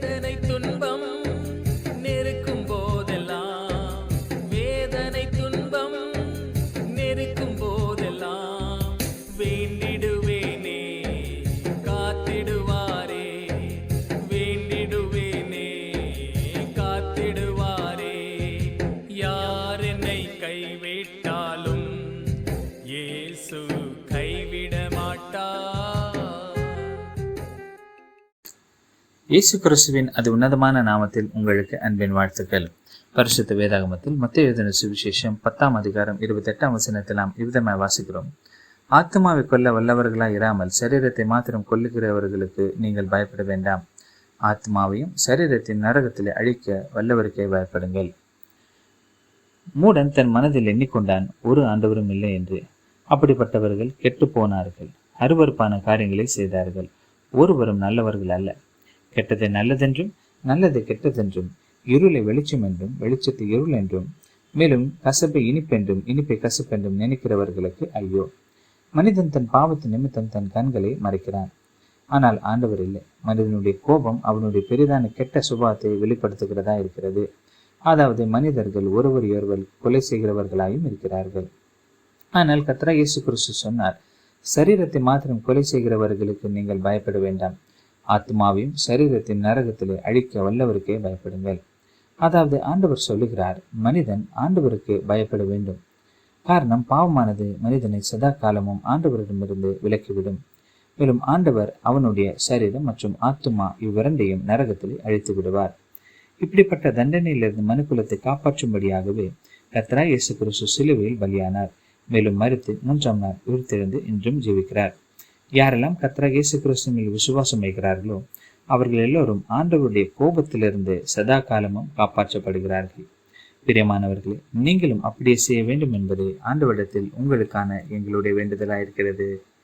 வேதனை துன்பம் நெருக்கும் போதெல்லாம். வேதனை துன்பம் நெருக்கும் போதெல்லாம். வேண்டிடுவேனே காத்திடுவாரே. வேண்டிடுவேனே காத்திடுவாரே. யார் என்னை கைவிட்டாலும் இயேசு கைவிட மாட்டார் இயேசு கிறிஸ்துவின் அது உன்னதமான நாமத்தில் உங்களுக்கு அன்பின் வாழ்த்துக்கள். பரிசுத்த வேதாகமத்தில் மத்திய எழுதின சுவிசேஷம் பத்தாம் அதிகாரம் இருபத்தெட்டாம் வசனத்தில் நாம் இவ்விதமாய் வாசிக்கிறோம். ஆத்மாவை கொல்ல வல்லவர்களாக இராமல் சரீரத்தை மாத்திரம் கொல்லுகிறவர்களுக்கு நீங்கள் பயப்பட வேண்டாம். ஆத்மாவையும் சரீரத்தின் நரகத்திலே அழிக்க வல்லவருக்கே பயப்படுங்கள். மூடன் தன் மனதில் எண்ணிக்கொண்டான் ஒரு ஆண்டவரும் இல்லை என்று. அப்படிப்பட்டவர்கள் கெட்டு போனார்கள். அருவருப்பான காரியங்களை செய்தார்கள். ஒருவரும் நல்லவர்கள் அல்ல. கெட்டது நல்லதென்றும் நல்லது கெட்டதென்றும் இருளை வெளிச்சம் என்றும் வெளிச்சத்தை இருள் என்றும் மேலும் கசப்பை இனிப்பென்றும் இனிப்பை கசப்பென்றும் நினைக்கிறவர்களுக்கு ஐயோ. மனிதன் தன் பாவத்து நிமித்தம் தன் கண்களை மறைக்கிறான். ஆனால் ஆண்டவர் இல்லை. மனிதனுடைய கோபம் அவனுடைய பெரிதான கெட்ட சுபாவத்தை வெளிப்படுத்துகிறதா இருக்கிறது. அதாவது மனிதர்கள் ஒருவர் ஒருவர் கொலை செய்கிறவர்களாயும் இருக்கிறார்கள். ஆனால் கத்ரா இயேசு கிறிஸ்து சொன்னார் சரீரத்தை மாத்திரம் கொலை செய்கிறவர்களுக்கு நீங்கள் பயப்பட வேண்டாம். ஆத்மாவையும் சரீரத்தின் நரகத்திலே அழிக்க வல்லவருக்கே பயப்படுங்கள். அதாவது ஆண்டவர் சொல்லுகிறார் மனிதன் ஆண்டவருக்கு பயப்பட வேண்டும். காரணம் பாவமானது மனிதனை சதா காலமும் ஆண்டவரிடமிருந்து விலக்கிவிடும். மேலும் ஆண்டவர் அவனுடைய சரீரம் மற்றும் ஆத்துமா இவ்விரண்டையும் நரகத்தில் அழித்து விடுவார். இப்படிப்பட்ட தண்டனையிலிருந்து மனுக்குலத்தை காப்பாற்றும்படியாகவே கத்ரா இயேசு கிறிஸ்து சிலுவையில் பலியானார். மேலும் மறுத்து மூன்றாம் நாள் உயிர்த்தெழுந்து இன்றும் ஜீவிக்கிறார். யாரெல்லாம் கத்ரகேசு இயேசு கிறிஸ்துவில் விசுவாசம் வைக்கிறார்களோ அவர்கள் எல்லோரும் ஆண்டவருடைய கோபத்திலிருந்து சதா காலமும் காப்பாற்றப்படுகிறார்கள். பிரியமானவர்களே நீங்களும் அப்படியே செய்ய வேண்டும் என்பதே ஆண்டவரிடத்தில் உங்களுக்கான எங்களுடைய வேண்டுதலாயிருக்கிறது.